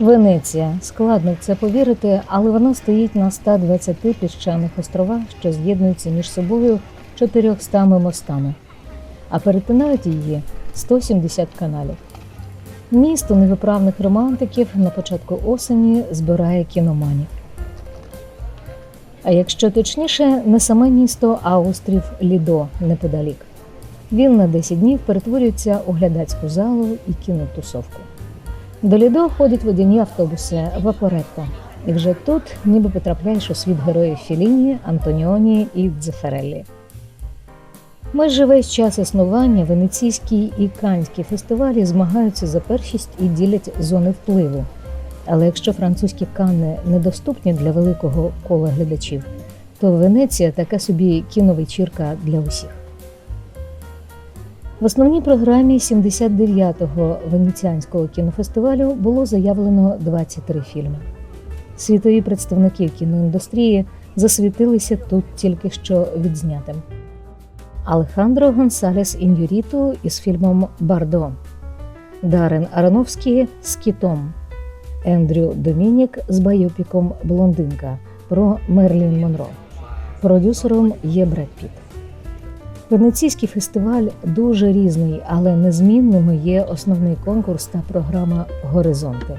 Венеція. Складно в це повірити, але вона стоїть на 120 піщаних островах, що з'єднуються між собою 400 мостами, а перетинають її 170 каналів. Місто невиправних романтиків на початку осені збирає кіноманів. А якщо точніше, не саме місто, а острів Лідо неподалік. Він на 10 днів перетворюється у глядацьку залу і кінотусовку. До Лідо ходять водяні автобуси Вапоретто. І вже тут ніби потрапляєш у світ героїв Філіні, Антоніоні і Дзефереллі. Майже весь час існування венеційські і канські фестивалі змагаються за першість і ділять зони впливу. Але якщо французькі канни недоступні для великого кола глядачів, то Венеція така собі кіновечірка для усіх. В основній програмі 79-го венеціанського кінофестивалю було заявлено 23 фільми. Світові представники кіноіндустрії засвітилися тут тільки що відзнятим. Алехандро Гонсалес Ін'юріту із фільмом Бардо, Дарен Аронофський з Кітом, Ендрю Домінік з байопіком Блондинка про Мерлін Монро. Продюсером є Бред Піт. Венеційський фестиваль дуже різний, але незмінними є основний конкурс та програма Горизонти.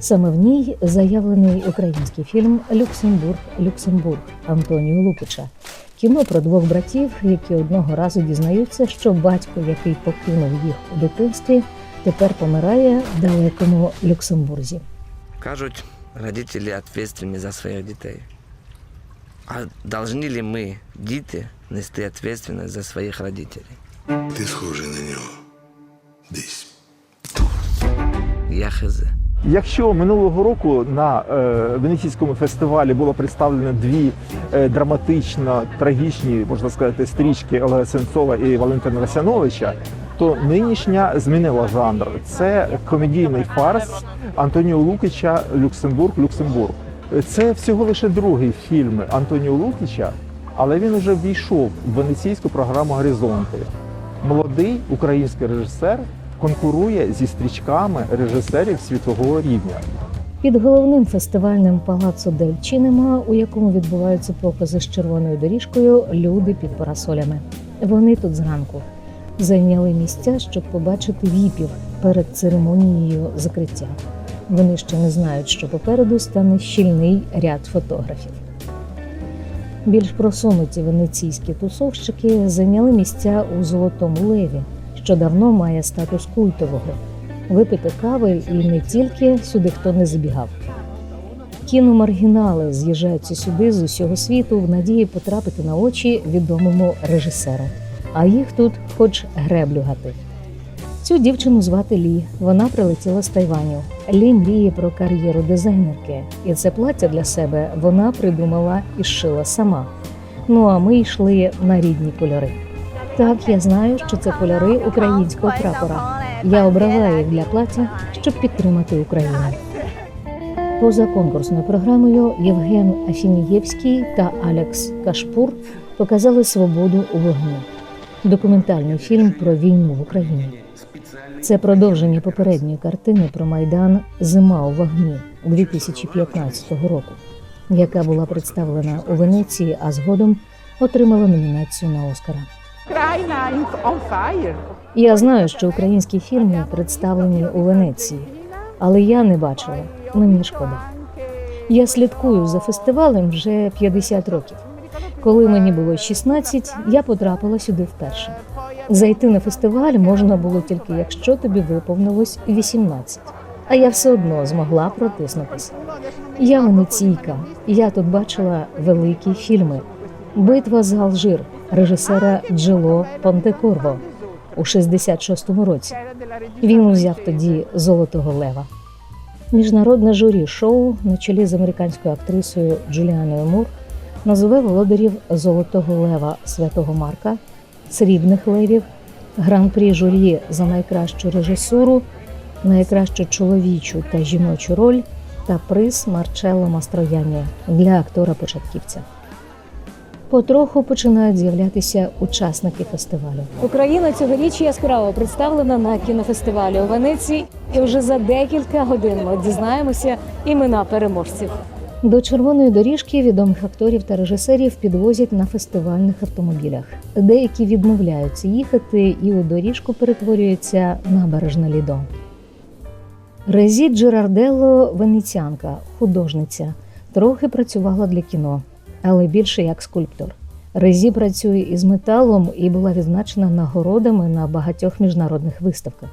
Саме в ній заявлений український фільм Люксембург Люксембург Антоніо Лукича. Кіно про двох братів, які одного разу дізнаються, що батько, який покинув їх у дитинстві, тепер помирає в далекому Люксембурзі. Кажуть, родителі відповідальні за своїх дітей. А повинні ли ми, діти, нести відповідальність за своїх родителей? Ти схожий на нього. Десь. Я хз. Якщо минулого року на е, венеційському фестивалі було представлено дві е, драматично трагічні, можна сказати, стрічки Олега Сенцова і Валентина Расяновича, то нинішня змінила жанр. Це комедійний фарс Антоніо Лукича Люксембург Люксембург. Це всього лише другий фільм Антоніо Лукича, але він уже ввійшов в венеційську програму Горизонти. Молодий український режисер конкурує зі стрічками режисерів світового рівня. Під головним фестивальним палацо Дель Чінема, у якому відбуваються покази з червоною доріжкою, люди під парасолями. Вони тут зранку зайняли місця, щоб побачити віпів перед церемонією закриття. Вони ще не знають, що попереду стане щільний ряд фотографів. Більш просунуті венеційські тусовщики зайняли місця у Золотому Леві, що давно має статус культового. Випити кави і не тільки сюди хто не забігав. Кіномаргінали з'їжджаються сюди з усього світу в надії потрапити на очі відомому режисеру. А їх тут хоч греблю гати. Цю дівчину звати Лі. Вона прилетіла з Тайваню. Лі мріє про кар'єру дизайнерки, і це плаття для себе вона придумала і зшила сама. Ну а ми йшли на рідні кольори. Так, я знаю, що це кольори українського прапора. Я обрала їх для плаття, щоб підтримати Україну. Поза конкурсною програмою Євген Афінієвський та Алекс Кашпур показали свободу у вогні. Документальний фільм про війну в Україні. Це продовження попередньої картини про майдан Зима у вогні 2015 року, яка була представлена у Венеції, а згодом отримала номінацію на Оскара. Я знаю, що українські фільми представлені у Венеції, але я не бачила. Мені шкода. Я слідкую за фестивалем вже 50 років. Коли мені було 16, я потрапила сюди вперше. Зайти на фестиваль можна було тільки якщо тобі виповнилось 18. А я все одно змогла протиснутися. Я венеційка. Я тут бачила великі фільми. Битва за Алжир режисера Джило Понтекорво у 66-му році. Він узяв тоді Золотого Лева. Міжнародне журі шоу на чолі з американською актрисою Джуліаною Мур називе володарів Золотого Лева Святого Марка, Срібних левів, гран-прі журі за найкращу режисуру, найкращу чоловічу та жіночу роль та приз Марчелло Мастрояні для актора початківця. Потроху починають з'являтися учасники фестивалю. Україна цьогоріч яскраво представлена на кінофестивалі у Венеції, і вже за декілька годин ми дізнаємося імена переможців. До червоної доріжки відомих акторів та режисерів підвозять на фестивальних автомобілях. Деякі відмовляються їхати, і у доріжку перетворюється набережна Лідо. Резі Джерарделло венеціанка, художниця, трохи працювала для кіно, але більше як скульптор. Резі працює із металом і була відзначена нагородами на багатьох міжнародних виставках.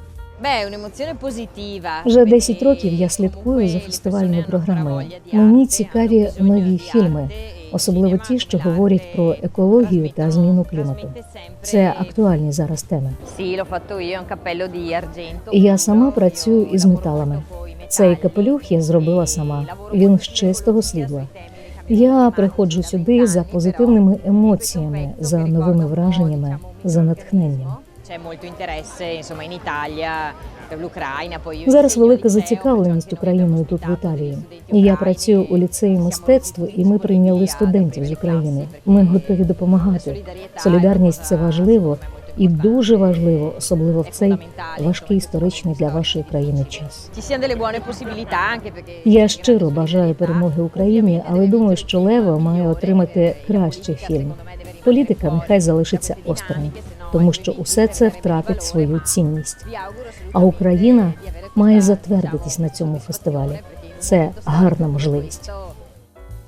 Вже 10 років я слідкую за фестивальною програмою. Мені цікаві нові фільми, особливо ті, що говорять про екологію та зміну клімату. Це актуальні зараз теми. Я сама працюю із металами. Цей капелюх я зробила сама. Він з чистого срібла. Я приходжу сюди за позитивними емоціями, за новими враженнями, за натхненням. Зараз велика зацікавленість Україною тут в Італії. я працюю у ліцеї мистецтва, і ми прийняли студентів з України. Ми готові допомагати. Солідарність це важливо і дуже важливо, особливо в цей важкий історичний для вашої країни час. Я щиро бажаю перемоги Україні, але думаю, що Лева має отримати кращий фільм. Політика нехай залишиться осторонь, тому що усе це втратить свою цінність. А Україна має затвердитись на цьому фестивалі. Це гарна можливість.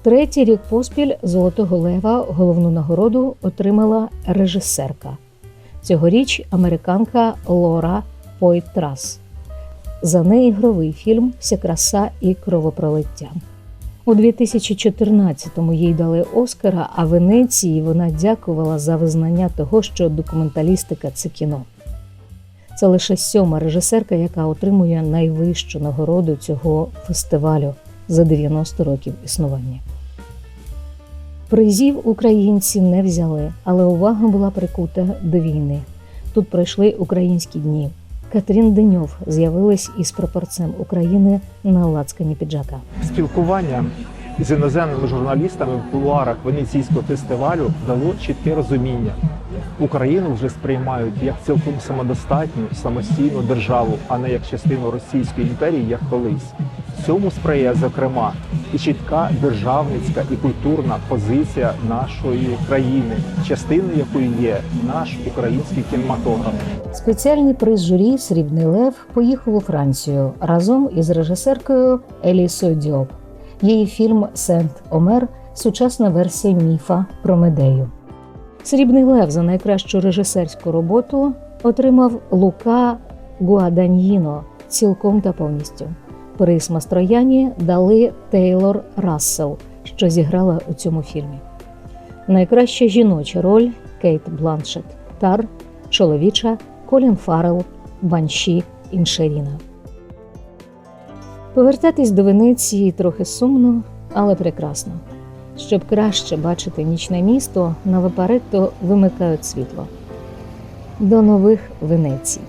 Третій рік поспіль Золотого Лева головну нагороду отримала режисерка. Цьогоріч американка Лора Пойтрас. За неігровий фільм Вся краса і кровопролиття. У 2014-му їй дали Оскара, а Венеції вона дякувала за визнання того, що документалістика це кіно. Це лише сьома режисерка, яка отримує найвищу нагороду цього фестивалю за 90 років існування. Призів українці не взяли, але увага була прикута до війни. Тут пройшли українські дні. Катрін Деньов з'явилась із прапорцем України на лацкані піджака. Спілкування з іноземними журналістами в кулуарах Венеційського фестивалю дало чітке розуміння. Україну вже сприймають як цілком самодостатню, самостійну державу, а не як частину Російської імперії, як колись. Цьому сприяє, зокрема, і чітка державницька і культурна позиція нашої країни, частиною якої є наш український кінематограф. Спеціальний приз журі Срібний Лев поїхав у Францію разом із режисеркою Елісою Діоп. Її фільм Сент Омер сучасна версія міфа про Медею. Срібний Лев за найкращу режисерську роботу отримав Лука Гуаданьїно цілком та повністю. Приз Мастрояні дали Тейлор Рассел, що зіграла у цьому фільмі. Найкраща жіноча роль Кейт Бланшет, Тар, чоловіча Колін Фаррелл, Банші, Іншеріна. Повертатись до Венеції трохи сумно, але прекрасно. Щоб краще бачити нічне місто, на Вапаретто вимикають світло. До нових Венецій.